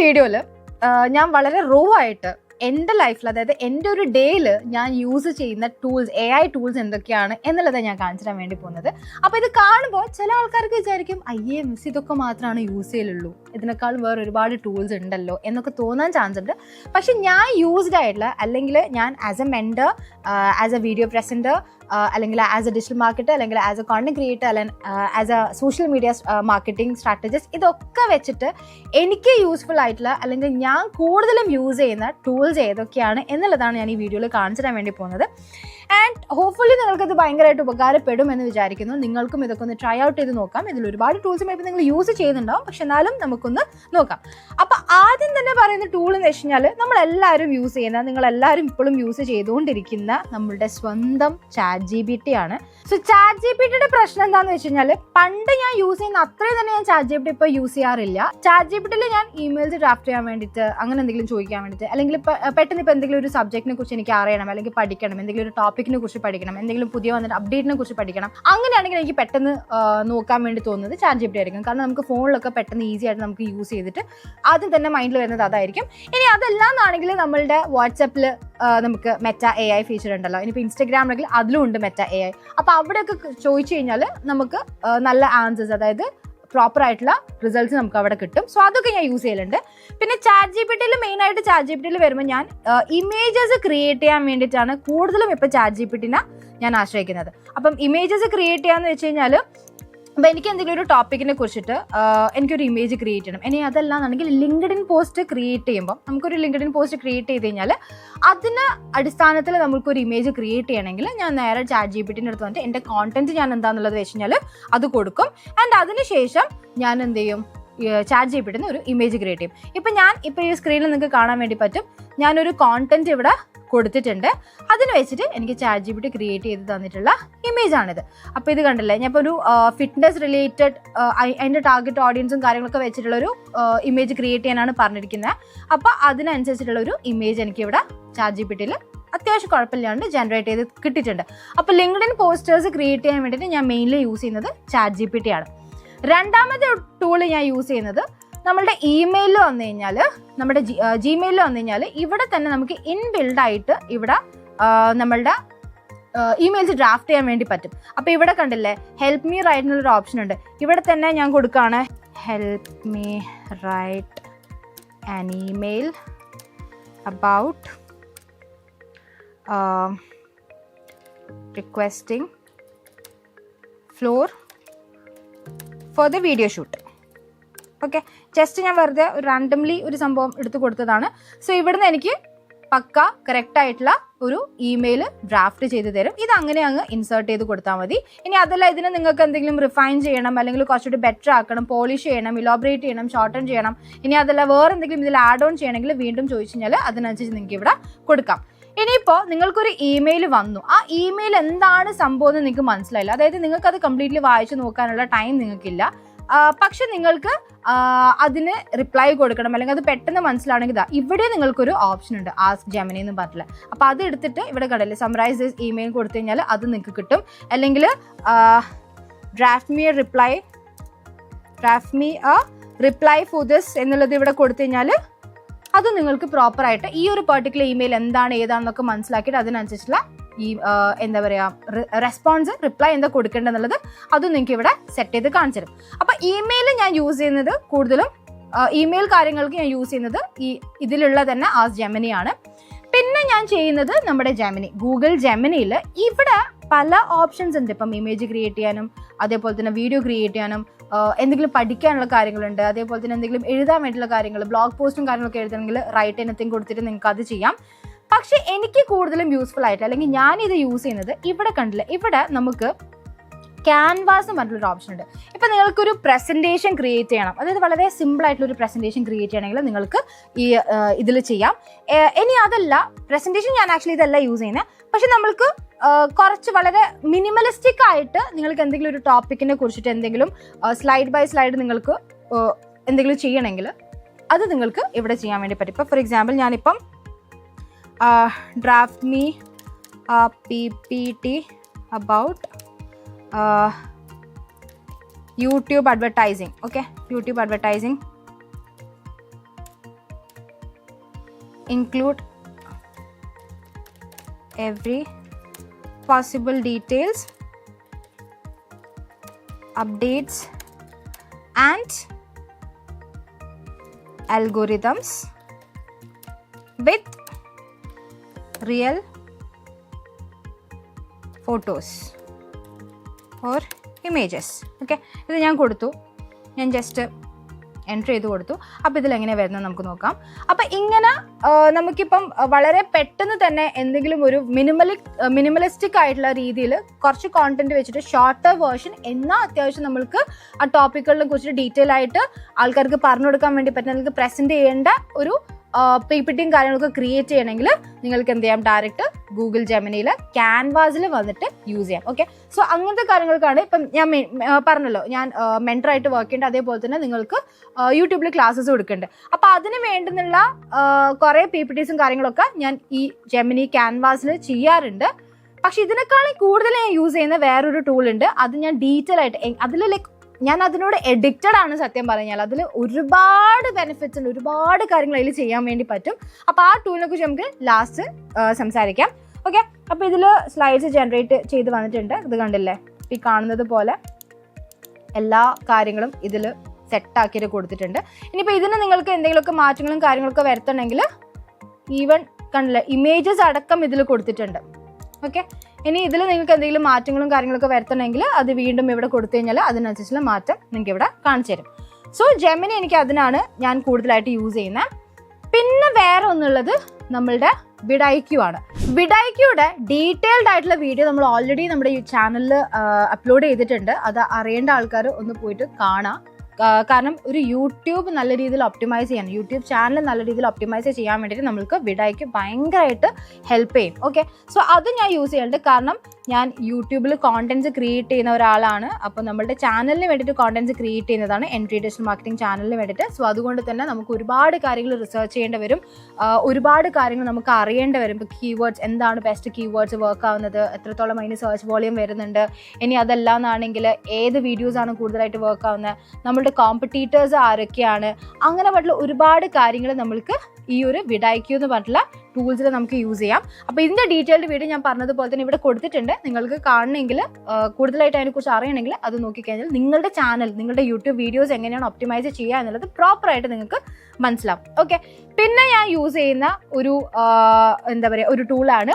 വീഡിയോയിൽ ഞാൻ വളരെ റോ ആയിട്ട് എന്റെ ലൈഫിൽ അതായത് എന്റെ ഒരു ഡേയിൽ ഞാൻ യൂസ് ചെയ്യുന്ന ടൂൾസ് എ ഐ ടൂൾസ് എന്തൊക്കെയാണ് എന്നുള്ളതാണ് ഞാൻ കാണിച്ചു തരാൻ വേണ്ടി പോകുന്നത്. അപ്പോൾ ഇത് കാണുമ്പോൾ ചില ആൾക്കാർക്ക് വിചാരിക്കും അയ്യേ മിസ് ഇതൊക്കെ മാത്രമാണ് യൂസ് ചെയ്യലുള്ളൂ. ഇതിനേക്കാൾ വേറെ ഒരുപാട് ടൂൾസ് ഉണ്ടല്ലോ എന്നൊക്കെ തോന്നാൻ ചാൻസ് ഉണ്ട്. പക്ഷെ ഞാൻ യൂസ്ഡ് ആയിട്ടുള്ള അല്ലെങ്കിൽ ഞാൻ as a mentor as a video presenter അല്ലെങ്കിൽ ആസ് എ ഡിജിറ്റൽ മാർക്കറ്റ് അല്ലെങ്കിൽ ആസ് എ കോണ്ടന്റ് ക്രിയേറ്റർ അല്ലെങ്കിൽ as a social media marketing strategist ഇതൊക്കെ വെച്ചിട്ട് എനിക്ക് യൂസ്ഫുൾ ആയിട്ടുള്ള അല്ലെങ്കിൽ ഞാൻ കൂടുതലും യൂസ് ചെയ്യുന്ന ടൂൾസ് ഏതൊക്കെയാണ് എന്നുള്ളതാണ് ഞാൻ ഈ വീഡിയോയിൽ കാണിച്ചു തരാൻ വേണ്ടി പോകുന്നത്. ആൻഡ് ഹോപ്പ്ഫുള്ളി നിങ്ങൾക്കത് ഭയങ്കരമായിട്ട് ഉപകാരപ്പെടും എന്ന് വിചാരിക്കുന്നു. നിങ്ങൾക്കും ഇതൊക്കെ ഒന്ന് ട്രൈ ഔട്ട് ചെയ്ത് നോക്കാം. ഇതിൽ ഒരുപാട് ടൂൾസ് മേബി നിങ്ങൾ യൂസ് ചെയ്യുന്നുണ്ടാവും. പക്ഷെ എന്നാലും നമുക്കൊന്ന് നോക്കാം. അപ്പോൾ ആദ്യം തന്നെ പറയുന്ന ടൂൾ എന്ന് വെച്ച് കഴിഞ്ഞാൽ നമ്മളെല്ലാവരും യൂസ് ചെയ്യുന്ന നിങ്ങളെല്ലാവരും ഇപ്പോഴും യൂസ് ചെയ്തുകൊണ്ടിരിക്കുന്ന നമ്മളുടെ സ്വന്തം ചാറ്റ് ജി ബി ടി ആണ്. സോ ചാറ്റ് ജി ബി ടിയുടെ പ്രശ്നം എന്താണെന്ന് വെച്ച് കഴിഞ്ഞാൽ പണ്ട് ഞാൻ യൂസ് ചെയ്യുന്ന അത്രയും തന്നെ ഞാൻ ചാറ്റ് ജി ബി ടി ഇപ്പോൾ യൂസ് ചെയ്യാറില്ല. ചാറ്റ് ജി ബി ടിയിൽ ഞാൻ ഇമെയിൽസ് ഡ്രാഫ്റ്റ് ചെയ്യാൻ വേണ്ടിയിട്ട് അങ്ങനെ എന്തെങ്കിലും ചോദിക്കാൻ വേണ്ടിയിട്ട് അല്ലെങ്കിൽ ഇപ്പം പെട്ടെന്ന് ഇപ്പോൾ എന്തെങ്കിലും ഒരു സബ്ജക്റ്റിനെ കുറിച്ച് എനിക്ക് അറിയണം അല്ലെങ്കിൽ പഠിക്കണം എന്തെങ്കിലും ഒരു ടോപ്പിക്കിനെ കുറിച്ച് പഠിക്കണം എന്തെങ്കിലും പുതിയ വന്നിട്ട് അപ്ഡേറ്റിനെ കുറിച്ച് പഠിക്കണം അങ്ങനെയാണെങ്കിൽ എനിക്ക് പെട്ടെന്ന് നോക്കാൻ വേണ്ടി തോന്നുന്നത് ചാറ്റ് ജി പി ആയിരിക്കും. കാരണം നമുക്ക് ഫോണിലൊക്കെ പെട്ടെന്ന് ഈസി ആയിട്ട് നമുക്ക് യൂസ് ചെയ്തിട്ട് ആദ്യം തന്നെ മൈൻഡിൽ വരുന്നത് അതായിരിക്കും. ഇനി അതല്ലാന്നാണെങ്കിൽ നമ്മളുടെ വാട്സപ്പിൽ നമുക്ക് മെറ്റ എ ഐ ഫീച്ചർ ഉണ്ടല്ലോ. ഇനിയിപ്പോൾ ഇൻസ്റ്റാഗ്രാമിലെങ്കിൽ അതിലും ഉണ്ട് മെറ്റ എ ഐ അപ്പോൾ അവിടെയൊക്കെ ചോദിച്ചു കഴിഞ്ഞാൽ നമുക്ക് നല്ല ആൻസേഴ്സ് അതായത് പ്രോപ്പർ ആയിട്ടുള്ള റിസൾട്ട്സ് നമുക്ക് അവിടെ കിട്ടും. സോ അതൊക്കെ ഞാൻ യൂസ് ചെയ്യലുണ്ട്. പിന്നെ ചാറ്റ് ജി പി ടിയിൽ മെയിൻ ആയിട്ട് ചാറ്റ് ജി പി ടിയിൽ വരുമ്പോൾ ഞാൻ ഇമേജസ് ക്രിയേറ്റ് ചെയ്യാൻ വേണ്ടിയിട്ടാണ് കൂടുതലും ഇപ്പോൾ ചാറ്റ് ജി പി ടിനെ ഞാൻ ആശ്രയിക്കുന്നത്. അപ്പം ഇമേജസ് ക്രിയേറ്റ് ചെയ്യാന്ന് വെച്ച് കഴിഞ്ഞാൽ അപ്പം എനിക്ക് എന്തെങ്കിലും ഒരു ടോപ്പിക്കിനെ കുറിച്ചിട്ട് എനിക്കൊരു ഇമേജ് ക്രിയേറ്റ് ചെയ്യണം. ഇനി അതല്ലാന്നുണ്ടെങ്കിൽ ലിങ്ക്ഡിൻ പോസ്റ്റ് ക്രിയേറ്റ് ചെയ്യുമ്പോൾ നമുക്കൊരു ലിങ്ക്ഡിൻ പോസ്റ്റ് ക്രിയേറ്റ് ചെയ്ത് കഴിഞ്ഞാൽ അതിന് അടിസ്ഥാനത്തിൽ നമുക്കൊരു ഇമേജ് ക്രിയേറ്റ് ചെയ്യണമെങ്കിൽ ഞാൻ നേരെ ചാറ്റ് ജി പി അടുത്ത് വന്നിട്ട് എന്റെ കോണ്ടന്റ് ഞാൻ എന്താണെന്നുള്ളത് വെച്ച് കഴിഞ്ഞാൽ അത് കൊടുക്കും. ആൻഡ് അതിനുശേഷം ഞാൻ എന്ത് ചെയ്യും? ചാറ്റ് പി ഒരു ഇമേജ് ക്രിയേറ്റ് ചെയ്യും. ഇപ്പം ഞാൻ ഇപ്പോൾ ഈ സ്ക്രീനിൽ നിങ്ങൾക്ക് കാണാൻ വേണ്ടി പറ്റും. ഞാനൊരു കോണ്ടന്റ് ഇവിടെ കൊടുത്തിട്ടുണ്ട്. അതിന് വെച്ചിട്ട് എനിക്ക് chat G P T create ചെയ്ത് തന്നിട്ടുള്ള ഇമേജ് ആണിത്. അപ്പോൾ ഇത് കണ്ടില്ലേ? ഞാൻ ഇപ്പോൾ ഒരു ഫിറ്റ്നസ് റിലേറ്റഡ് അതിന്റെ ടാർഗറ്റ് ഓഡിയൻസും കാര്യങ്ങളൊക്കെ വെച്ചിട്ടുള്ള ഒരു ഇമേജ് ക്രിയേറ്റ് ചെയ്യാനാണ് പറഞ്ഞിരിക്കുന്നത് അപ്പോൾ അതിനനുസരിച്ചിട്ടുള്ള ഒരു ഇമേജ് എനിക്കിവിടെ ചാറ്റ് ജി പി ടിയിൽ അത്യാവശ്യം കുഴപ്പമില്ലാണ്ട് ജനറേറ്റ് ചെയ്ത് കിട്ടിയിട്ടുണ്ട്. അപ്പോൾ ലിങ്ക്ഡിൻ പോസ്റ്റേഴ്സ് ക്രിയേറ്റ് ചെയ്യാൻ വേണ്ടിയിട്ട് ഞാൻ മെയിൻലി യൂസ് ചെയ്യുന്നത് ചാറ്റ് ജി പി ടി ആണ്. രണ്ടാമത്തെ ടൂൾ ഞാൻ യൂസ് ചെയ്യുന്നത് നമ്മളുടെ ഇമെയിലിൽ വന്നു കഴിഞ്ഞാൽ നമ്മുടെ ജിമെയിലിൽ വന്നു കഴിഞ്ഞാൽ ഇവിടെ തന്നെ നമുക്ക് ഇൻബിൽഡ് ആയിട്ട് ഇവിടെ നമ്മളുടെ ഇമെയിൽസ് ഡ്രാഫ്റ്റ് ചെയ്യാൻ വേണ്ടി പറ്റും. അപ്പോൾ ഇവിടെ കണ്ടില്ലേ ഹെൽപ്പ് മീ റൈറ്റ് എന്നുള്ളൊരു ഓപ്ഷൻ ഉണ്ട്. ഇവിടെ തന്നെ ഞാൻ കൊടുക്കുകയാണ് help me write an email about requesting floor for the video shoot okay just ഞാൻ വെറുതെ ഒരു റാൻഡംലി ഒരു സംഭവം എടുത്തു കൊടുത്തതാണ്. സോ ഇവിടുന്ന് എനിക്ക് പക്ക കറക്റ്റ് ആയിട്ടുള്ള ഒരു ഇമെയിൽ ഡ്രാഫ്റ്റ് ചെയ്ത് തരും. ഇത് അങ്ങനെ അങ്ങ് ഇൻസേർട്ട് ചെയ്ത് കൊടുത്താൽ മതി. ഇനി അതല്ല ഇതിന് നിങ്ങൾക്ക് എന്തെങ്കിലും റിഫൈൻ ചെയ്യണം അല്ലെങ്കിൽ കുറച്ചുകൂടി ബെറ്റർ ആക്കണം പോളിഷ് ചെയ്യണം ഇലോബറേറ്റ് ചെയ്യണം ഷോർട്ടൺ ചെയ്യണം. ഇനി അതല്ല വേറെ എന്തെങ്കിലും ഇതിൽ ആഡ് ഓൺ ചെയ്യണമെങ്കിൽ വീണ്ടും ചോദിച്ചു കഴിഞ്ഞാൽ അതിനനുസരിച്ച് നിങ്ങൾക്ക് ഇവിടെ കൊടുക്കാം. ഇനിയിപ്പോൾ നിങ്ങൾക്കൊരു ഇമെയിൽ വന്നു. ആ ഇമെയിൽ എന്താണ് സംഭവം എന്ന് നിങ്ങൾക്ക് മനസ്സിലായില്ല. അതായത് നിങ്ങൾക്ക് അത് കംപ്ലീറ്റ്ലി വായിച്ചു നോക്കാനുള്ള ടൈം നിങ്ങൾക്കില്ല. പക്ഷെ നിങ്ങൾക്ക് അതിന് റിപ്ലൈ കൊടുക്കണം. അല്ലെങ്കിൽ അത് പെട്ടെന്ന് മനസ്സിലാണെങ്കിൽ ഇതാ ഇവിടെ നിങ്ങൾക്കൊരു ഓപ്ഷൻ ഉണ്ട്. ആസ്ക് ജെമിനി എന്ന് പറഞ്ഞില്ല അപ്പോൾ അത് എടുത്തിട്ട് ഇവിടെ കടല്ലേ സമറൈസ് ഇമെയിൽ കൊടുത്തു കഴിഞ്ഞാൽ അത് നിങ്ങൾക്ക് കിട്ടും. അല്ലെങ്കിൽ draft me reply draft me reply for this എന്നുള്ളത് ഇവിടെ കൊടുത്തു കഴിഞ്ഞാൽ അത് നിങ്ങൾക്ക് പ്രോപ്പറായിട്ട് ഈ ഒരു പെർട്ടിക്കുലർ ഇമെയിൽ എന്താണ് ഏതാണെന്നൊക്കെ മനസ്സിലാക്കിയിട്ട് അതിനനുസരിച്ചുള്ള ഈ എന്താ പറയുക റെസ്പോൺസ് റിപ്ലൈ എന്താ കൊടുക്കേണ്ടതെന്നുള്ളത് അതും നിങ്ങൾക്ക് ഇവിടെ സെറ്റ് ചെയ്ത് കാണിച്ചു തരും. അപ്പോൾ ഇമെയിൽ ഞാൻ യൂസ് ചെയ്യുന്നത് കൂടുതലും ഇമെയിൽ കാര്യങ്ങൾക്ക് ഞാൻ യൂസ് ചെയ്യുന്നത് ഈ ഇതിലുള്ള തന്നെ ജെമിനി ആണ്. പിന്നെ ഞാൻ ചെയ്യുന്നത് നമ്മുടെ ജെമിനി ഗൂഗിൾ ജെമിനിയിൽ ഇവിടെ പല ഓപ്ഷൻസ് ഉണ്ട്. ഇപ്പം ഇമേജ് ക്രിയേറ്റ് ചെയ്യാനും അതേപോലെ തന്നെ വീഡിയോ ക്രിയേറ്റ് ചെയ്യാനും എന്തെങ്കിലും പഠിക്കാനുള്ള കാര്യങ്ങളുണ്ട് അതേപോലെ തന്നെ എന്തെങ്കിലും എഴുതാൻ വേണ്ടിയുള്ള കാര്യങ്ങൾ ബ്ലോഗ് പോസ്റ്റും കാര്യങ്ങളൊക്കെ എഴുതണമെങ്കിൽ റൈറ്റ് എനിത്തിങ് കൊടുത്തിട്ട് നിങ്ങൾക്ക് അത് ചെയ്യാം. പക്ഷെ എനിക്ക് കൂടുതലും യൂസ്ഫുൾ ആയിട്ട് അല്ലെങ്കിൽ ഞാൻ ഇത് യൂസ് ചെയ്യുന്നത് ഇവിടെ കണ്ടില്ല ഇവിടെ നമുക്ക് ക്യാൻവാസ് എന്ന് പറഞ്ഞിട്ടൊരു ഓപ്ഷൻ ഉണ്ട്. ഇപ്പം നിങ്ങൾക്കൊരു പ്രസന്റേഷൻ ക്രിയേറ്റ് ചെയ്യണം. അതായത് വളരെ സിമ്പിൾ ആയിട്ടുള്ള ഒരു പ്രസന്റേഷൻ ക്രിയേറ്റ് ചെയ്യണമെങ്കിൽ നിങ്ങൾക്ക് ഈ ഇതിൽ ചെയ്യാം. ഇനി അതല്ല പ്രസന്റേഷൻ ഞാൻ ആക്ച്വലി ഇതല്ല യൂസ് ചെയ്യുന്നത് പക്ഷെ നമ്മൾക്ക് കുറച്ച് വളരെ മിനിമലിസ്റ്റിക് ആയിട്ട് നിങ്ങൾക്ക് എന്തെങ്കിലും ഒരു ടോപ്പിക്കിനെ കുറിച്ചിട്ട് എന്തെങ്കിലും സ്ലൈഡ് ബൈ സ്ലൈഡ് നിങ്ങൾക്ക് എന്തെങ്കിലും ചെയ്യണമെങ്കിൽ അത് നിങ്ങൾക്ക് ഇവിടെ ചെയ്യാൻ വേണ്ടി പറ്റും. ഇപ്പോൾ ഫോർ എക്സാമ്പിൾ ഞാനിപ്പം draft me P P T about YouTube advertising okay YouTube advertising include every possible details updates and algorithms with real photos or images Okay, ഇത് ഞാൻ കൊടുത്തു ഞാൻ ജസ്റ്റ് എൻട്രി ചെയ്ത് കൊടുത്തു. അപ്പോൾ ഇതിലെങ്ങനെ വരുന്നത് നമുക്ക് നോക്കാം. അപ്പോൾ ഇങ്ങനെ നമുക്കിപ്പം വളരെ പെട്ടെന്ന് തന്നെ എന്തെങ്കിലും ഒരു മിനിമലി മിനിമലിസ്റ്റിക് ആയിട്ടുള്ള രീതിയിൽ കുറച്ച് കോണ്ടന്റ് വെച്ചിട്ട് ഷോർട്ടർ വേർഷൻ എന്നാൽ അത്യാവശ്യം നമ്മൾക്ക് ആ ടോപ്പിക്കുകളിനെ കുറിച്ച് ഡീറ്റെയിൽ ആയിട്ട് ആൾക്കാർക്ക് പറഞ്ഞു കൊടുക്കാൻ വേണ്ടി പറ്റുന്ന പ്രസന്റ് ചെയ്യേണ്ട ഒരു പി പി കാര്യങ്ങളൊക്കെ ക്രിയേറ്റ് ചെയ്യണമെങ്കിൽ നിങ്ങൾക്ക് എന്ത് ചെയ്യാം? ഡയറക്റ്റ് ഗൂഗിൾ ജെമിനിയിൽ ക്യാൻവാസിൽ വന്നിട്ട് യൂസ് ചെയ്യാം. ഓക്കെ സോ അങ്ങനത്തെ കാര്യങ്ങൾക്കാണ് ഇപ്പം ഞാൻ പറഞ്ഞല്ലോ ഞാൻ മെന്ററായിട്ട് വർക്ക് ചെയ്യേണ്ട. അതേപോലെ തന്നെ നിങ്ങൾക്ക് യൂട്യൂബിൽ ക്ലാസ്സസ് കൊടുക്കുന്നുണ്ട് അപ്പോൾ അതിന് വേണ്ടുന്നുള്ള കുറേ പി പി ടീസും കാര്യങ്ങളൊക്കെ ഞാൻ ഈ ജെമിനി ക്യാൻവാസിൽ ചെയ്യാറുണ്ട്. പക്ഷെ ഇതിനേക്കാളും കൂടുതൽ ഞാൻ യൂസ് ചെയ്യുന്ന വേറൊരു ടൂൾ ഉണ്ട്. അത് ഞാൻ ഡീറ്റെയിൽ ആയിട്ട് അതിൽ ലൈക്ക് ഞാൻ അതിനോട് എഡിക്റ്റഡ് ആണ് സത്യം പറഞ്ഞാൽ അതിൽ ഒരുപാട് ബെനിഫിറ്റ്സ് ഉണ്ട്. ഒരുപാട് കാര്യങ്ങൾ അതിൽ ചെയ്യാൻ വേണ്ടി പറ്റും. അപ്പോൾ ആ ടൂളിനെ കുറിച്ച് നമുക്ക് ലാസ്റ്റ് സംസാരിക്കാം. ഓക്കെ അപ്പോൾ ഇതിൽ സ്ലൈഡ്സ് ജനറേറ്റ് ചെയ്ത് വന്നിട്ടുണ്ട്. ഇത് കണ്ടില്ലേ? ഈ കാണുന്നത് പോലെ എല്ലാ കാര്യങ്ങളും ഇതിൽ സെറ്റാക്കിയിട്ട് കൊടുത്തിട്ടുണ്ട്. ഇനിയിപ്പോൾ ഇതിന് നിങ്ങൾക്ക് എന്തെങ്കിലുമൊക്കെ മാറ്റങ്ങളും കാര്യങ്ങളൊക്കെ വരുത്തണമെങ്കിൽ ഈവൻ കണ്ടില്ല? ഇമേജസ് അടക്കം ഇതിൽ കൊടുത്തിട്ടുണ്ട്. ഓക്കെ ഇനി ഇതിൽ നിങ്ങൾക്ക് എന്തെങ്കിലും മാറ്റങ്ങളും കാര്യങ്ങളൊക്കെ വരുത്തണമെങ്കിൽ അത് വീണ്ടും ഇവിടെ കൊടുത്തു കഴിഞ്ഞാൽ അതിനനുസരിച്ചുള്ള മാറ്റം നിങ്ങൾക്ക് ഇവിടെ കാണിച്ചു തരും. സോ ജെമിനി എനിക്ക് അതിനാണ് ഞാൻ കൂടുതലായിട്ട് യൂസ് ചെയ്യുന്നത്. പിന്നെ വേറെ ഒന്നുള്ളത് നമ്മളുടെ വിഡൈക്യു ആണ്. വിഡൈക്യുടെ ഡീറ്റെയിൽഡ് ആയിട്ടുള്ള വീഡിയോ നമ്മൾ ഓൾറെഡി നമ്മുടെ ഈ ചാനലിൽ അപ്ലോഡ് ചെയ്തിട്ടുണ്ട്. അത് അറിയേണ്ട ആൾക്കാർ ഒന്ന് പോയിട്ട് കാണാം. കാരണം ഒരു യൂട്യൂബ് നല്ല രീതിയിൽ ഒപ്റ്റിമൈസ് ചെയ്യാൻ യൂട്യൂബ് ചാനൽ നല്ല രീതിയിൽ ഒപ്റ്റിമൈസ് ചെയ്യാൻ വേണ്ടിയിട്ട് നമ്മൾക്ക് വിടായ്ക്ക് ഭയങ്കരമായിട്ട് ഹെൽപ്പ് ചെയ്യും ഓക്കെ സോ അത് ഞാൻ യൂസ് ചെയ്യുന്നുണ്ട് കാരണം ഞാൻ യൂട്യൂബിൽ കോണ്ടൻസ് ക്രിയേറ്റ് ചെയ്യുന്ന ഒരാളാണ്. അപ്പോൾ നമ്മളുടെ ചാനലിന് വേണ്ടിയിട്ട് കോണ്ടൻസ് ക്രിയേറ്റ് ചെയ്യുന്നതാണ് എൻട്രി ഡിജിറ്റൽ മാർക്കറ്റിംഗ് ചാനലിന് വേണ്ടിയിട്ട്. സോ അതുകൊണ്ട് തന്നെ നമുക്ക് ഒരുപാട് കാര്യങ്ങൾ റിസർച്ച് ചെയ്യേണ്ടി വരും. ഒരുപാട് കാര്യങ്ങൾ നമുക്ക് അറിയേണ്ടി വരും. ഇപ്പോൾ കീവേഡ്സ് എന്താണ് ബെസ്റ്റ് കീവേഡ്സ് വർക്ക് ആവുന്നത്? എത്രത്തോളം അതിന് സെർച്ച് വോളിയം വരുന്നുണ്ട്? ഇനി അതല്ല എന്നാണെങ്കിൽ ഏത് വീഡിയോസാണ് കൂടുതലായിട്ട് വർക്ക് ആവുന്നത്? നമ്മളുടെ കോമ്പറ്റീറ്റേഴ്സ് ആരൊക്കെയാണ്? അങ്ങനെ പറഞ്ഞിട്ടുള്ള ഒരുപാട് കാര്യങ്ങൾ നമ്മൾക്ക് ഈ ഒരു വിഡൈക്യൂ എന്ന് പറഞ്ഞിട്ടുള്ള ടൂൾസിൽ നമുക്ക് യൂസ് ചെയ്യാം. അപ്പോൾ ഇതിന്റെ ഡീറ്റെയിൽഡ് വീഡിയോ ഞാൻ പറഞ്ഞതുപോലെ തന്നെ ഇവിടെ കൊടുത്തിട്ടുണ്ട്. നിങ്ങൾക്ക് കാണണമെങ്കിൽ കൂടുതലായിട്ട് അതിനെക്കുറിച്ച് അറിയണമെങ്കിൽ അത് നോക്കിക്കഴിഞ്ഞാൽ നിങ്ങളുടെ ചാനൽ നിങ്ങളുടെ യൂട്യൂബ് വീഡിയോസ് എങ്ങനെയാണ് ഒപ്റ്റിമൈസ് ചെയ്യുക എന്നുള്ളത് പ്രോപ്പറായിട്ട് നിങ്ങൾക്ക് മനസ്സിലാവും. ഓക്കെ? പിന്നെ ഞാൻ യൂസ് ചെയ്യുന്ന ഒരു എന്താ പറയുക ഒരു ടൂളാണ്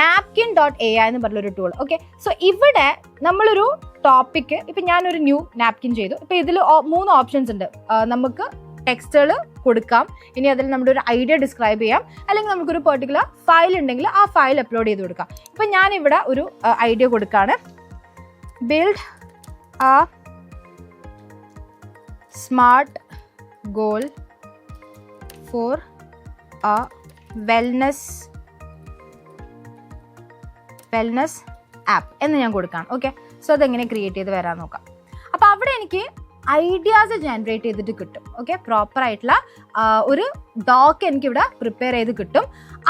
നാപ്കിൻ ഡോട്ട് എ എന്ന് പറഞ്ഞൊരു ടൂൾ. ഓക്കെ? സോ ഇവിടെ നമ്മളൊരു ടോപ്പിക്ക് ഇപ്പം ഞാനൊരു ന്യൂ നാപ്കിൻ ചെയ്തു. ഇപ്പം ഇതിൽ മൂന്ന് ഓപ്ഷൻസ് ഉണ്ട്. നമുക്ക് ടെക്സ്റ്റുകൾ കൊടുക്കാം. ഇനി അതിൽ നമ്മുടെ ഒരു ഐഡിയ ഡിസ്ക്രൈബ് ചെയ്യാം. അല്ലെങ്കിൽ നമുക്കൊരു പെർട്ടിക്കുലർ ഫയൽ ഉണ്ടെങ്കിൽ ആ ഫയൽ അപ്ലോഡ് ചെയ്ത് കൊടുക്കാം. ഇപ്പം ഞാനിവിടെ ഒരു ഐഡിയ കൊടുക്കുകയാണ് build a smart goal for a wellness wellness app എന്ന് ഞാൻ കൊടുക്കാം. ഓക്കെ സോ അതെങ്ങനെ ക്രിയേറ്റ് ചെയ്ത് വരാൻ നോക്കാം. അപ്പോൾ അവിടെ എനിക്ക് ഐഡിയാസ് ജനറേറ്റ് ചെയ്തിട്ട് കിട്ടും. ഓക്കെ ആ, ഒരു ഡോക്ക് എനിക്കിവിടെ പ്രിപ്പയർ ചെയ്ത് കിട്ടും.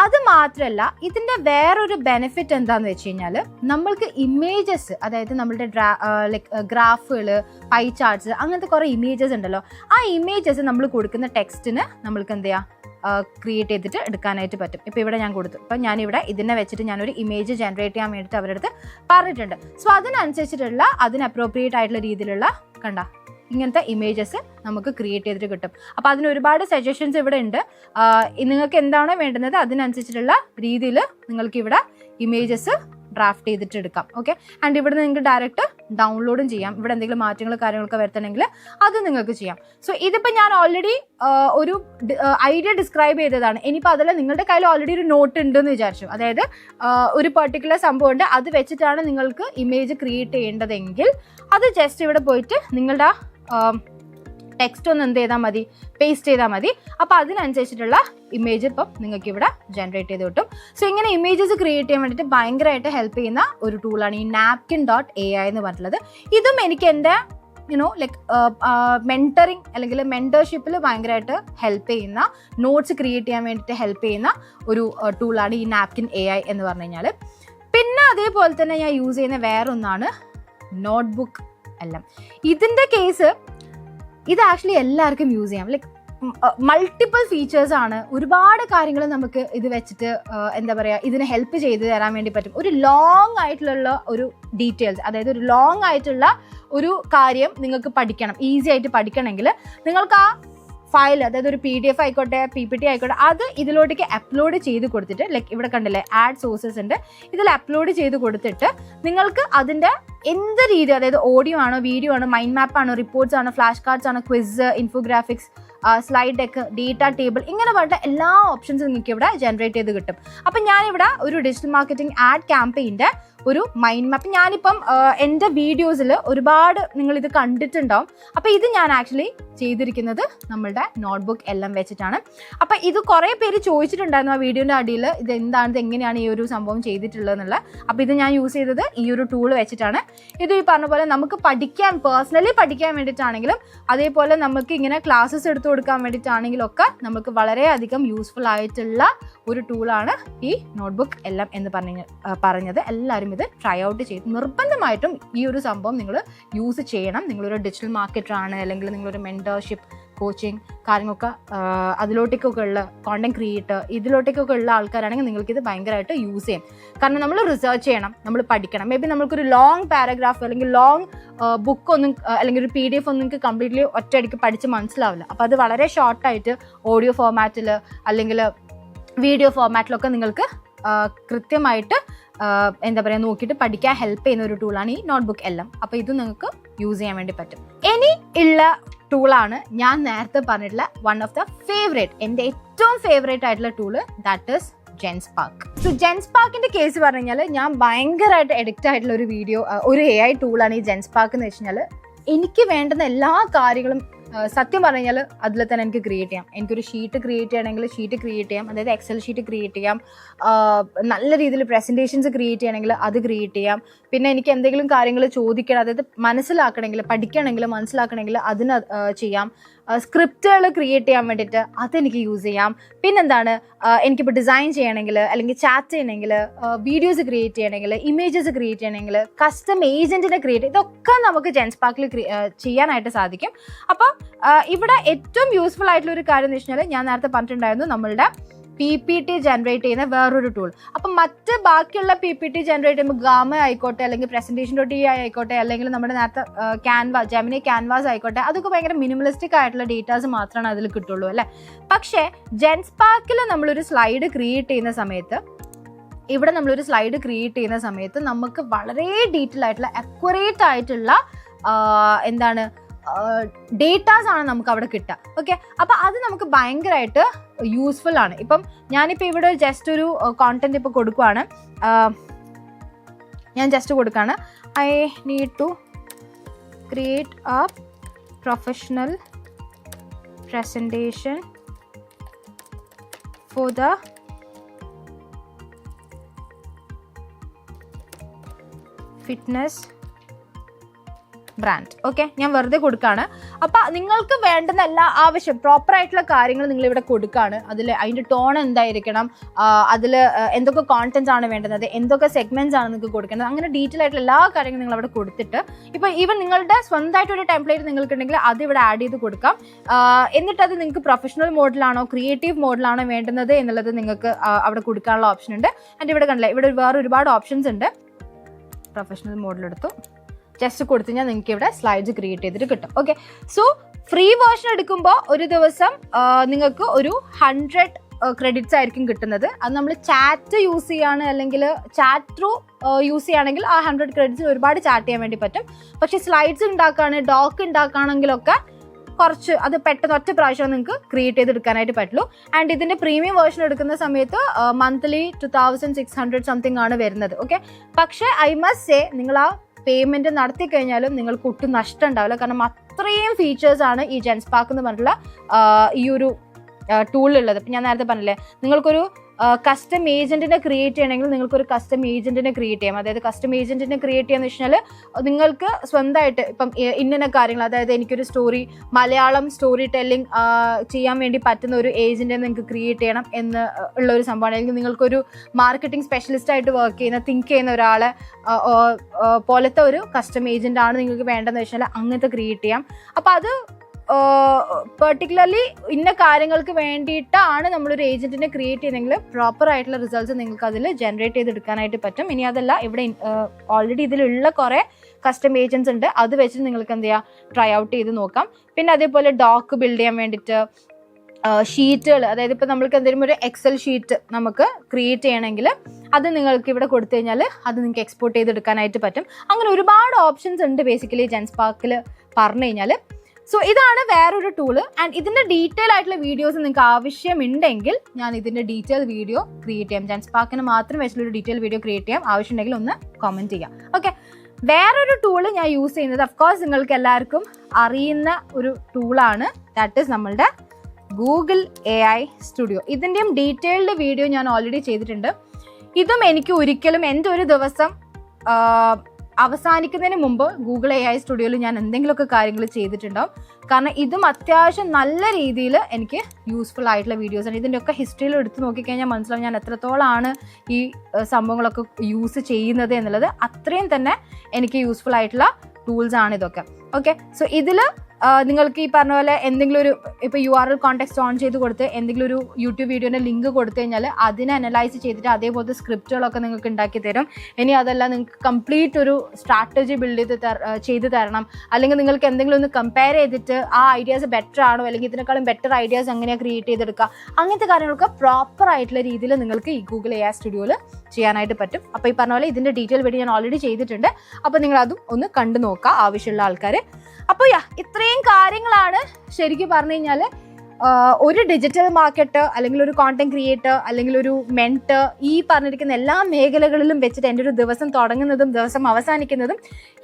അത് മാത്രമല്ല ഇതിന്റെ വേറൊരു ബെനിഫിറ്റ് എന്താണെന്ന് വെച്ച് കഴിഞ്ഞാൽ നമ്മൾക്ക് ഇമേജസ് അതായത് നമ്മളുടെ ഡ്രാ ലൈക്ക് ഗ്രാഫുകൾ പൈ ചാർട്ട്സ് അങ്ങനത്തെ കുറേ ഇമേജസ് ഉണ്ടല്ലോ. ആ ഇമേജസ് നമ്മൾ കൊടുക്കുന്ന ടെക്സ്റ്റിന് നമ്മൾക്ക് എന്ത് ചെയ്യാം? ക്രിയേറ്റ് ചെയ്തിട്ട് എടുക്കാനായിട്ട് പറ്റും. ഇപ്പോൾ ഇവിടെ ഞാൻ കൊടുത്തു. ഇപ്പം ഞാനിവിടെ ഇതിനെ വെച്ചിട്ട് ഞാനൊരു ഇമേജ് ജനറേറ്റ് ചെയ്യാൻ വേണ്ടിയിട്ട് അവരുടെ അടുത്ത് പറഞ്ഞിട്ടുണ്ട്. സോ അതിനനുസരിച്ചിട്ടുള്ള അതിന് അപ്രോപ്രിയേറ്റ് ആയിട്ടുള്ള രീതിയിലുള്ള കണ്ട? ഇങ്ങനത്തെ ഇമേജസ് നമുക്ക് ക്രിയേറ്റ് ചെയ്തിട്ട് കിട്ടും. അപ്പോൾ അതിന് ഒരുപാട് സജഷൻസ് ഇവിടെ ഉണ്ട്. നിങ്ങൾക്ക് എന്താണോ വേണ്ടുന്നത് അതിനനുസരിച്ചിട്ടുള്ള രീതിയിൽ നിങ്ങൾക്ക് ഇവിടെ ഇമേജസ് ഡ്രാഫ്റ്റ് ചെയ്തിട്ട് എടുക്കാം. ഓക്കെ ആൻഡ് ഇവിടെ നിങ്ങൾക്ക് ഡയറക്റ്റ് ഡൗൺലോഡും ചെയ്യാം. ഇവിടെ എന്തെങ്കിലും മാറ്റങ്ങൾ കാര്യങ്ങളൊക്കെ വരുത്തണമെങ്കിൽ അത് നിങ്ങൾക്ക് ചെയ്യാം. സോ ഇതിപ്പോൾ ഞാൻ ഓൾറെഡി ഒരു ഐഡിയ ഡിസ്ക്രൈബ് ചെയ്തതാണ്. ഇനിയിപ്പോൾ അതല്ല നിങ്ങളുടെ കയ്യിൽ ഓൾറെഡി ഒരു നോട്ട് ഉണ്ടെന്ന് വിചാരിച്ചു. അതായത് ഒരു പെർട്ടിക്കുലർ സംഭവം ഉണ്ട്. അത് വെച്ചിട്ടാണ് നിങ്ങൾക്ക് ഇമേജ് ക്രിയേറ്റ് ചെയ്യേണ്ടതെങ്കിൽ അത് ജസ്റ്റ് ഇവിടെ പോയിട്ട് നിങ്ങളുടെ ടെക്സ്റ്റ് ഒന്ന് എന്ത് ചെയ്താൽ മതി? പേസ്റ്റ് ചെയ്താൽ മതി. അപ്പോൾ അതിനനുസരിച്ചിട്ടുള്ള ഇമേജ് ഇപ്പം നിങ്ങൾക്ക് ഇവിടെ ജനറേറ്റ് ചെയ്ത് കിട്ടും. സോ ഇങ്ങനെ ഇമേജസ് ക്രിയേറ്റ് ചെയ്യാൻ വേണ്ടിയിട്ട് ഭയങ്കരമായിട്ട് ഹെൽപ്പ് ചെയ്യുന്ന ഒരു ടൂളാണ് ഈ നാപ്കിൻ ഡോട്ട് എ ഐ എന്ന് പറഞ്ഞിട്ടുള്ളത്. ഇതും എനിക്ക് എന്റെ യുനോ ലൈക്ക് മെന്ററിങ് അല്ലെങ്കിൽ മെന്റർഷിപ്പിൽ ഭയങ്കരമായിട്ട് ഹെൽപ്പ് ചെയ്യുന്ന നോട്ട്സ് ക്രിയേറ്റ് ചെയ്യാൻ വേണ്ടിയിട്ട് ഹെൽപ്പ് ചെയ്യുന്ന ഒരു ടൂളാണ് ഈ നാപ്കിൻ എ ഐ എന്ന് പറഞ്ഞു കഴിഞ്ഞാൽ പിന്നെ അതേപോലെ തന്നെ ഞാൻ യൂസ് ചെയ്യുന്ന വേറൊന്നാണ് നോട്ട്ബുക്ക് എല്ലാം. ഇതിന്റെ കേസ് ഇത് ആക്ച്വലി എല്ലാവർക്കും യൂസ് ചെയ്യാം. ലൈക്ക് മൾട്ടിപ്പിൾ ഫീച്ചേഴ്സ് ആണ്. ഒരുപാട് കാര്യങ്ങൾ നമുക്ക് ഇത് വെച്ചിട്ട് എന്താ പറയുക ഇതിന് ഹെൽപ്പ് ചെയ്ത് തരാൻ വേണ്ടി പറ്റും. ഒരു ലോങ് ആയിട്ടുള്ള ഒരു ഡീറ്റെയിൽസ് അതായത് ഒരു ലോങ് ആയിട്ടുള്ള ഒരു കാര്യം നിങ്ങൾക്ക് പഠിക്കണം. ഈസി ആയിട്ട് പഠിക്കണമെങ്കിൽ നിങ്ങൾക്ക് ആ ഫയൽ അതായത് ഒരു പി ഡി എഫ് ആയിക്കോട്ടെ പി പി ടി ആയിക്കോട്ടെ അത് ഇതിലോട്ടേക്ക് അപ്ലോഡ് ചെയ്ത് കൊടുത്തിട്ട് ലൈക്ക് ഇവിടെ കണ്ടില്ലേ ആഡ് സോഴ്സസ് ഉണ്ട്. ഇതിൽ അപ്ലോഡ് ചെയ്ത് കൊടുത്തിട്ട് നിങ്ങൾക്ക് അതിന്റെ എന്ത് രീതി അതായത് ഓഡിയോ ആണോ വീഡിയോ ആണോ മൈൻഡ് മാപ്പ് ആണോ റിപ്പോർട്ട്സ് ആണോ ഫ്ലാഷ് കാർഡ്സ് ആണോ quiz infographics slide deck data table ഇങ്ങനെ പറഞ്ഞ എല്ലാ ഓപ്ഷൻസും നിങ്ങൾക്ക് ഇവിടെ ജനറേറ്റ് ചെയ്ത് കിട്ടും. അപ്പം ഞാനിവിടെ ഒരു ഡിജിറ്റൽ മാർക്കറ്റിംഗ് ആഡ് ക്യാമ്പയിന്റെ ഒരു മൈൻഡ് മാപ്പ് ഞാനിപ്പം എന്റെ വീഡിയോസിൽ ഒരുപാട് നിങ്ങൾ ഇത് കണ്ടിട്ടുണ്ടാവും. അപ്പോൾ ഇത് ഞാൻ ആക്ച്വലി ചെയ്തിരിക്കുന്നത് നമ്മളുടെ നോട്ട്ബുക്ക് എല്ലാം വെച്ചിട്ടാണ്. അപ്പോൾ ഇത് കുറേ പേര് ചോദിച്ചിട്ടുണ്ടായിരുന്നു ആ വീഡിയോന്റെ അടിയിൽ ഇത് എന്താണ് ഇത് എങ്ങനെയാണ് ഈ ഒരു സംഭവം ചെയ്തിട്ടുള്ളതെന്നുള്ള. അപ്പോൾ ഇത് ഞാൻ യൂസ് ചെയ്തത് ഈ ഒരു ടൂൾ വെച്ചിട്ടാണ്. ഇത് ഈ പറഞ്ഞ പോലെ നമുക്ക് പഠിക്കാൻ പേഴ്സണലി പഠിക്കാൻ വേണ്ടിയിട്ടാണെങ്കിലും അതേപോലെ നമുക്ക് ഇങ്ങനെ ക്ലാസ്സസ് എടുത്തു കൊടുക്കാൻ വേണ്ടിയിട്ടാണെങ്കിലും ഒക്കെ നമുക്ക് വളരെയധികം യൂസ്ഫുൾ ആയിട്ടുള്ള ഒരു ടൂളാണ് ഈ നോട്ട്ബുക്ക് എല്ലാം എന്ന് പറഞ്ഞ പറഞ്ഞത്. എല്ലാവരും ഇത് ട്രൈ ഔട്ട് ചെയ്ത് നിർബന്ധമായിട്ടും ഈ ഒരു സംഭവം നിങ്ങൾ യൂസ് ചെയ്യണം. നിങ്ങളൊരു ഡിജിറ്റൽ മാർക്കറ്റർ ആണ് അല്ലെങ്കിൽ നിങ്ങളൊരു മെന്റർഷിപ്പ് കോച്ചിങ് കാര്യങ്ങളൊക്കെ അതിലോട്ടേക്കൊക്കെ ഉള്ള കോണ്ടന്റ് ക്രിയേറ്റർ ഇതിലോട്ടേക്കൊക്കെ ഉള്ള ആൾക്കാരാണെങ്കിൽ നിങ്ങൾക്ക് ഇത് ഭയങ്കരമായിട്ട് യൂസ് ചെയ്യാം. കാരണം നമ്മൾ റിസർച്ച് ചെയ്യണം നമ്മൾ പഠിക്കണം. മേ ബി നമുക്കൊരു ലോങ് പാരഗ്രാഫ് അല്ലെങ്കിൽ ലോങ് ബുക്ക് ഒന്നും അല്ലെങ്കിൽ ഒരു പി ഡി എഫ് ഒന്നും നിങ്ങൾക്ക് കംപ്ലീറ്റ്ലി ഒറ്റയടിക്ക് പഠിച്ച് മനസ്സിലാവില്ല. അപ്പോൾ അത് വളരെ ഷോർട്ടായിട്ട് ഓഡിയോ ഫോമാറ്റിൽ അല്ലെങ്കിൽ വീഡിയോ ഫോർമാറ്റിലൊക്കെ നിങ്ങൾക്ക് കൃത്യമായിട്ട് എന്താ പറയുക നോക്കിയിട്ട് പഠിക്കാൻ ഹെൽപ്പ് ചെയ്യുന്ന ഒരു ടൂളാണ് ഈ നോട്ട്ബുക്ക് എല്ലാം. അപ്പോൾ ഇത് നിങ്ങൾക്ക് യൂസ് ചെയ്യാൻ വേണ്ടി പറ്റും. ഇനി ഉള്ള ടൂളാണ് ഞാൻ നേരത്തെ പറഞ്ഞിട്ടുള്ള വൺ ഓഫ് ദ ഫേവറേറ്റ് എന്റെ ഏറ്റവും ഫേവറേറ്റ് ആയിട്ടുള്ള tool that is Genspark so gents പാർക്കിന്റെ കേസ് പറഞ്ഞു കഴിഞ്ഞാൽ ഞാൻ ഭയങ്കരമായിട്ട് എഡിക്റ്റ് ആയിട്ടുള്ള ഒരു വീഡിയോ ഒരു എ ഐ ടൂളാണ് ഈ ജെൻസ് പാർക്ക് എന്ന് വെച്ച് കഴിഞ്ഞാൽ എനിക്ക് വേണ്ടുന്ന എല്ലാ കാര്യങ്ങളും സത്യം പറഞ്ഞു കഴിഞ്ഞാൽ അതിൽ തന്നെ എനിക്ക് ക്രിയേറ്റ് ചെയ്യാം. എനിക്കൊരു ഷീറ്റ് ക്രിയേറ്റ് ചെയ്യണമെങ്കിൽ ഷീറ്റ് ക്രിയേറ്റ് ചെയ്യാം. അതായത് എക്സൽ ഷീറ്റ് ക്രിയേറ്റ് ചെയ്യാം. നല്ല രീതിയിൽ പ്രസന്റേഷൻസ് ക്രിയേറ്റ് ചെയ്യണമെങ്കിൽ അത് ക്രിയേറ്റ് ചെയ്യാം. പിന്നെ എനിക്ക് എന്തെങ്കിലും കാര്യങ്ങൾ ചോദിക്കണം അതായത് മനസ്സിലാക്കണമെങ്കിൽ പഠിക്കണമെങ്കിൽ മനസ്സിലാക്കണമെങ്കിൽ അതിന് ചെയ്യാം. സ്ക്രിപ്റ്റുകൾ ക്രിയേറ്റ് ചെയ്യാൻ വേണ്ടിയിട്ട് അതെനിക്ക് യൂസ് ചെയ്യാം. പിന്നെന്താണ് എനിക്കിപ്പോൾ ഡിസൈൻ ചെയ്യണമെങ്കിൽ അല്ലെങ്കിൽ ചാറ്റ് ചെയ്യണമെങ്കിൽ വീഡിയോസ് ക്രിയേറ്റ് ചെയ്യണമെങ്കിൽ ഇമേജസ് ക്രിയേറ്റ് ചെയ്യണമെങ്കിൽ കസ്റ്റം ഏജന്റിനെ ക്രിയേറ്റ് ഇതൊക്കെ നമുക്ക് ജെൻസ് പാർക്കിൽ ചെയ്യാനായിട്ട് സാധിക്കും. അപ്പോൾ ഇവിടെ ഏറ്റവും യൂസ്ഫുൾ ആയിട്ടുള്ള ഒരു കാര്യം എന്ന് വെച്ചാൽ ഞാൻ നേരത്തെ പറഞ്ഞിട്ടുണ്ടായിരുന്നു നമ്മളുടെ പി പി ടി ജനറേറ്റ് ചെയ്യുന്ന വേറൊരു ടൂൾ അപ്പം മറ്റ് ബാക്കിയുള്ള പി പി ടി ജനറേറ്റ് ചെയ്യുമ്പോൾ ഗാമ ആയിക്കോട്ടെ അല്ലെങ്കിൽ പ്രസന്റേഷൻ ഡോട്ട് ഇ ആയിക്കോട്ടെ അല്ലെങ്കിൽ നമ്മുടെ നേരത്തെ ക്യാൻവാസ് ജെമിനി ക്യാൻവാസ് ആയിക്കോട്ടെ അതൊക്കെ ഭയങ്കര മിനിമലിസ്റ്റിക് ആയിട്ടുള്ള ഡേറ്റാസ് മാത്രമാണ് അതിൽ കിട്ടുള്ളൂ അല്ലേ? പക്ഷേ ജെൻസ് പാർക്കിൽ നമ്മളൊരു സ്ലൈഡ് ക്രിയേറ്റ് ചെയ്യുന്ന സമയത്ത് ഇവിടെ നമ്മളൊരു സ്ലൈഡ് ക്രിയേറ്റ് ചെയ്യുന്ന സമയത്ത് നമുക്ക് വളരെ ഡീറ്റെയിൽ ആയിട്ടുള്ള അക്വറേറ്റ് ആയിട്ടുള്ള എന്താണ് ഡേറ്റാസ് ആണ് നമുക്ക് അവിടെ കിട്ടുക. ഓക്കെ അപ്പോൾ അത് നമുക്ക് ഭയങ്കരമായിട്ട് യൂസ്ഫുൾ ആണ്. ഇപ്പം ഞാനിപ്പോൾ ഇവിടെ ജസ്റ്റ് ഒരു കോണ്ടന്റ് ഇപ്പോൾ കൊടുക്കുവാണ്. ഞാൻ ജസ്റ്റ് കൊടുക്കുകയാണ് I need to create a professional presentation for the fitness brand okay ഞാൻ വെറുതെ കൊടുക്കുകയാണ് അപ്പോൾ നിങ്ങൾക്ക് വേണ്ടുന്ന എല്ലാ ആവശ്യം. പ്രോപ്പർ ആയിട്ടുള്ള കാര്യങ്ങൾ നിങ്ങൾ ഇവിടെ കൊടുക്കുകയാണ് അതിൽ അതിന്റെ ടോൺ എന്തായിരിക്കണം അതിൽ എന്തൊക്കെ കോണ്ടന്റ് ആണ് വേണ്ടുന്നത്? എന്തൊക്കെ സെഗ്മെന്റ്സ് ആണ് നിങ്ങൾക്ക് കൊടുക്കേണ്ടത്? അങ്ങനെ ഡീറ്റെയിൽ ആയിട്ടുള്ള എല്ലാ കാര്യങ്ങളും നിങ്ങൾ അവിടെ കൊടുത്തിട്ട് ഇപ്പോൾ ഈവൻ നിങ്ങളുടെ സ്വന്തമായിട്ടൊരു ടെംപ്ലേറ്റ് നിങ്ങൾക്കുണ്ടെങ്കിൽ അത് ഇവിടെ ആഡ് ചെയ്ത് കൊടുക്കാം. എന്നിട്ട് അത് നിങ്ങൾക്ക് പ്രൊഫഷണൽ മോഡലാണോ ക്രിയേറ്റീവ് മോഡലാണോ വേണ്ടുന്നത് എന്നുള്ളത് നിങ്ങൾക്ക് അവിടെ കൊടുക്കാനുള്ള ഓപ്ഷൻ ഉണ്ട്. ആൻഡ് ഇവിടെ കണ്ടില്ല ഇവിടെ വേറെ ഒരുപാട് ഓപ്ഷൻസ് ഉണ്ട്. പ്രൊഫഷണൽ മോഡിലെടുത്തു ജസ്റ്റ് കൊടുത്തു കഴിഞ്ഞാൽ നിങ്ങൾക്ക് ഇവിടെ സ്ലൈഡ്സ് ക്രിയേറ്റ് ചെയ്തിട്ട് കിട്ടും. ഓക്കെ സോ ഫ്രീ വേർഷൻ എടുക്കുമ്പോൾ ഒരു ദിവസം നിങ്ങൾക്ക് ഒരു ഹൺഡ്രഡ് ക്രെഡിറ്റ്സ് ആയിരിക്കും കിട്ടുന്നത്. അത് നമ്മൾ ചാറ്റ് യൂസ് ചെയ്യാണ് അല്ലെങ്കിൽ ചാറ്റ് ത്രൂ യൂസ് ചെയ്യുകയാണെങ്കിൽ ആ ഹൺഡ്രഡ് ക്രെഡിറ്റ്സ് ഒരുപാട് ചാറ്റ് ചെയ്യാൻ വേണ്ടി പറ്റും. പക്ഷേ സ്ലൈഡ്സ് ഉണ്ടാക്കുകയാണ് ഡോക്ക് ഉണ്ടാക്കുകയാണെങ്കിലൊക്കെ കുറച്ച് അത് പെട്ടെന്ന് ഒറ്റ പ്രാവശ്യം നിങ്ങൾക്ക് ക്രിയേറ്റ് ചെയ്തെടുക്കാനായിട്ട് പറ്റുള്ളൂ. ആൻഡ് ഇതിന്റെ പ്രീമിയം വേർഷൻ എടുക്കുന്ന സമയത്ത് monthly two thousand six hundred something ആണ് വരുന്നത്. ഓക്കെ പക്ഷേ ഐ മസ്റ്റ് സേ നിങ്ങൾ ആ പേയ്മെന്റ് നടത്തി കഴിഞ്ഞാലും നിങ്ങൾക്ക് ഒട്ടും നഷ്ടം ഉണ്ടാവില്ല. കാരണം അത്രയും ഫീച്ചേഴ്സ് ആണ് ഈ ജെൻസ് പാക്ക് എന്ന് പറഞ്ഞിട്ടുള്ള ഈ ഒരു ടൂളിലുള്ളത് ഞാൻ നേരത്തെ പറഞ്ഞില്ലേ നിങ്ങൾക്കൊരു കസ്റ്റം ഏജന്റിനെ ക്രിയേറ്റ് ചെയ്യണമെങ്കിൽ നിങ്ങൾക്കൊരു കസ്റ്റം ഏജന്റിനെ ക്രിയേറ്റ് ചെയ്യാം. അതായത് കസ്റ്റം ഏജന്റിനെ ക്രിയേറ്റ് ചെയ്യാന്ന് വെച്ചാൽ നിങ്ങൾക്ക് സ്വന്തമായിട്ട് ഇപ്പം ഇന്ന കാര്യങ്ങൾ അതായത് എനിക്കൊരു സ്റ്റോറി മലയാളം സ്റ്റോറി ടെല്ലിംഗ് ചെയ്യാൻ വേണ്ടി പറ്റുന്ന ഒരു ഏജന്റിനെ നിങ്ങൾക്ക് ക്രിയേറ്റ് ചെയ്യണം എന്ന് ഉള്ള ഒരു സംഭവമാണ്. അല്ലെങ്കിൽ നിങ്ങൾക്കൊരു മാർക്കറ്റിംഗ് സ്പെഷ്യലിസ്റ്റ് ആയിട്ട് വർക്ക് ചെയ്യുന്ന തിങ്ക് ചെയ്യുന്ന ഒരാളെ പോലത്തെ ഒരു കസ്റ്റം ഏജന്റ് ആണ് നിങ്ങൾക്ക് വേണ്ടതെന്ന് വെച്ചാൽ അങ്ങനത്തെ ക്രിയേറ്റ് ചെയ്യാം. അപ്പോൾ അത് പെർട്ടിക്കുലർലി ഇന്ന കാര്യങ്ങൾക്ക് വേണ്ടിയിട്ടാണ് നമ്മളൊരു ഏജന്റിനെ ക്രിയേറ്റ് ചെയ്തെങ്കിൽ പ്രോപ്പർ ആയിട്ടുള്ള റിസൾട്ട്സ് നിങ്ങൾക്ക് അതിൽ ജനറേറ്റ് ചെയ്തെടുക്കാനായിട്ട് പറ്റും. ഇനി അതല്ല ഇവിടെ ഓൾറെഡി ഇതിലുള്ള കുറേ കസ്റ്റം ഏജൻസ് ഉണ്ട്. അത് വെച്ച് നിങ്ങൾക്ക് എന്ത് ചെയ്യാം? ട്രൈ ഔട്ട് ചെയ്ത് നോക്കാം. പിന്നെ അതേപോലെ ഡോക്ക് ബിൽഡ് ചെയ്യാൻ വേണ്ടിയിട്ട് ഷീറ്റുകൾ അതായത് ഇപ്പോൾ നമ്മൾക്ക് എന്തെങ്കിലും ഒരു എക്സൽ ഷീറ്റ് നമുക്ക് ക്രിയേറ്റ് ചെയ്യണമെങ്കിൽ അത് നിങ്ങൾക്ക് ഇവിടെ കൊടുത്തു കഴിഞ്ഞാൽ അത് നിങ്ങൾക്ക് എക്സ്പോർട്ട് ചെയ്തെടുക്കാനായിട്ട് പറ്റും. അങ്ങനെ ഒരുപാട് ഓപ്ഷൻസ് ഉണ്ട് ബേസിക്കലി ജെൻസ് പാർക്കിൽ പറഞ്ഞു കഴിഞ്ഞാൽ. സോ ഇതാണ് വേറൊരു ടൂൾ ആൻഡ് ഇതിന്റെ ഡീറ്റെയിൽ ആയിട്ടുള്ള വീഡിയോസ് നിങ്ങൾക്ക് ആവശ്യമുണ്ടെങ്കിൽ ഞാൻ ഇതിന്റെ ഡീറ്റെയിൽ വീഡിയോ ക്രിയേറ്റ് ചെയ്യാം. ജെൻസ് പാക്കിന് മാത്രം വെച്ചിട്ടൊരു ഡീറ്റെയിൽ വീഡിയോ ക്രിയേറ്റ് ചെയ്യാം. ആവശ്യമുണ്ടെങ്കിൽ ഒന്ന് കമന്റ് ചെയ്യാം. ഓക്കെ വേറൊരു ടൂൾ ഞാൻ യൂസ് ചെയ്യുന്നത് അഫ്കോഴ്സ് നിങ്ങൾക്ക് എല്ലാവർക്കും അറിയുന്ന ഒരു ടൂളാണ് ദാറ്റ് ഈസ് നമ്മളുടെ ഗൂഗിൾ എ ഐ സ്റ്റുഡിയോ ഇതിന്റെയും ഡീറ്റെയിൽഡ് വീഡിയോ ഞാൻ ഓൾറെഡി ചെയ്തിട്ടുണ്ട്. ഇതും എനിക്ക് ഒരിക്കലും എന്റെ ഒരു ദിവസം അവസാനിക്കുന്നതിന് മുമ്പ് ഗൂഗിൾ എ ഐ സ്റ്റുഡിയോയിൽ ഞാൻ എന്തെങ്കിലുമൊക്കെ കാര്യങ്ങൾ ചെയ്തിട്ടുണ്ടാവും. കാരണം ഇതും അത്യാവശ്യം നല്ല രീതിയിൽ എനിക്ക് യൂസ്ഫുൾ ആയിട്ടുള്ള വീഡിയോസ് ആണ്. ഒക്കെ ഹിസ്റ്ററിയിൽ എടുത്ത് നോക്കിക്കഴിഞ്ഞാൽ മനസ്സിലാവും ഞാൻ എത്രത്തോളമാണ് ഈ സംഭവങ്ങളൊക്കെ യൂസ് ചെയ്യുന്നത് എന്നുള്ളത്. അത്രയും തന്നെ എനിക്ക് യൂസ്ഫുൾ ആയിട്ടുള്ള ടൂൾസ് ആണ് ഇതൊക്കെ. ഓക്കെ സോ ഇതിൽ നിങ്ങൾക്ക് ഈ പറഞ്ഞ പോലെ എന്തെങ്കിലും ഒരു ഇപ്പോൾ U R L contact on ചെയ്ത് കൊടുത്ത് എന്തെങ്കിലും ഒരു യൂട്യൂബ് വീഡിയോന്റെ ലിങ്ക് കൊടുത്തു കഴിഞ്ഞാൽ അതിനെ അനലൈസ് ചെയ്തിട്ട് അതേപോലത്തെ സ്ക്രിപ്റ്റുകളൊക്കെ നിങ്ങൾക്ക് ഉണ്ടാക്കി തരും. ഇനി അതല്ല നിങ്ങൾക്ക് കംപ്ലീറ്റ് ഒരു സ്ട്രാറ്റജി ബിൽഡ് ചെയ്ത് ചെയ്ത് തരണം. അല്ലെങ്കിൽ നിങ്ങൾക്ക് എന്തെങ്കിലും ഒന്ന് കമ്പയർ ചെയ്തിട്ട് ആ ഐഡിയാസ് ബെറ്റർ ആണോ? അല്ലെങ്കിൽ ഇതിനേക്കാളും ബെറ്റർ ഐഡിയാസ് എങ്ങനെയാണ് ക്രിയേറ്റ് ചെയ്തെടുക്കുക? അങ്ങനത്തെ കാര്യങ്ങളൊക്കെ പ്രോപ്പർ ആയിട്ടുള്ള രീതിയിൽ നിങ്ങൾക്ക് ഈ ഗൂഗിൾ എ സ്റ്റുഡിയോയിൽ ചെയ്യാനായിട്ട് പറ്റും. അപ്പോൾ ഈ പറഞ്ഞ പോലെ ഇതിന്റെ ഡീറ്റെയിൽ വീഡിയോ ഞാൻ ഓൾറെഡി ചെയ്തിട്ടുണ്ട്. അപ്പോൾ നിങ്ങൾ അതും ഒന്ന് കണ്ടു നോക്കുക ആവശ്യമുള്ള ആൾക്കാർ അപ്പോൾ യാ ഇത്രയും കാര്യങ്ങളാണ് ശരിക്കും പറഞ്ഞു കഴിഞ്ഞാൽ ഒരു ഡിജിറ്റൽ മാർക്കറ്റ് അല്ലെങ്കിൽ ഒരു കോണ്ടന്റ് ക്രിയേറ്റർ അല്ലെങ്കിൽ ഒരു മെന്റർ ഈ പറഞ്ഞിരിക്കുന്ന എല്ലാ മേഖലകളിലും വെച്ചിട്ട് എന്റെ ഒരു ദിവസം തുടങ്ങുന്നതും ദിവസം അവസാനിക്കുന്നതും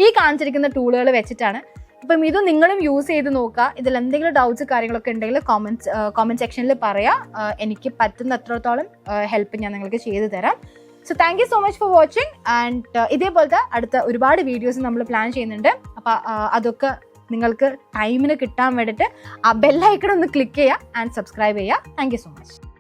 ഈ കാണിച്ചിരിക്കുന്ന ടൂളുകൾ വെച്ചിട്ടാണ്. അപ്പം ഇത് നിങ്ങളും യൂസ് ചെയ്ത് നോക്കുക. ഇതിൽ എന്തെങ്കിലും ഡൗട്ട്സ് കാര്യങ്ങളൊക്കെ ഉണ്ടെങ്കിൽ കോമൻസ് കോമന്റ് സെക്ഷനിൽ പറയാം. എനിക്ക് പറ്റുന്നത്രത്തോളം ഹെൽപ്പ് ഞാൻ നിങ്ങൾക്ക് ചെയ്തു തരാം. So thank you so much for watching and ഇതേപോലത്തെ അടുത്ത ഒരുപാട് വീഡിയോസ് നമ്മൾ പ്ലാൻ ചെയ്യുന്നുണ്ട്. അപ്പോൾ അതൊക്കെ നിങ്ങൾക്ക് ടൈമിന് കിട്ടാൻ വേണ്ടിയിട്ട് ആ ബെല്ലൈക്കൺ ഒന്ന് ക്ലിക്ക് ചെയ്യുക ആൻഡ് സബ്സ്ക്രൈബ് ചെയ്യുക. Thank so much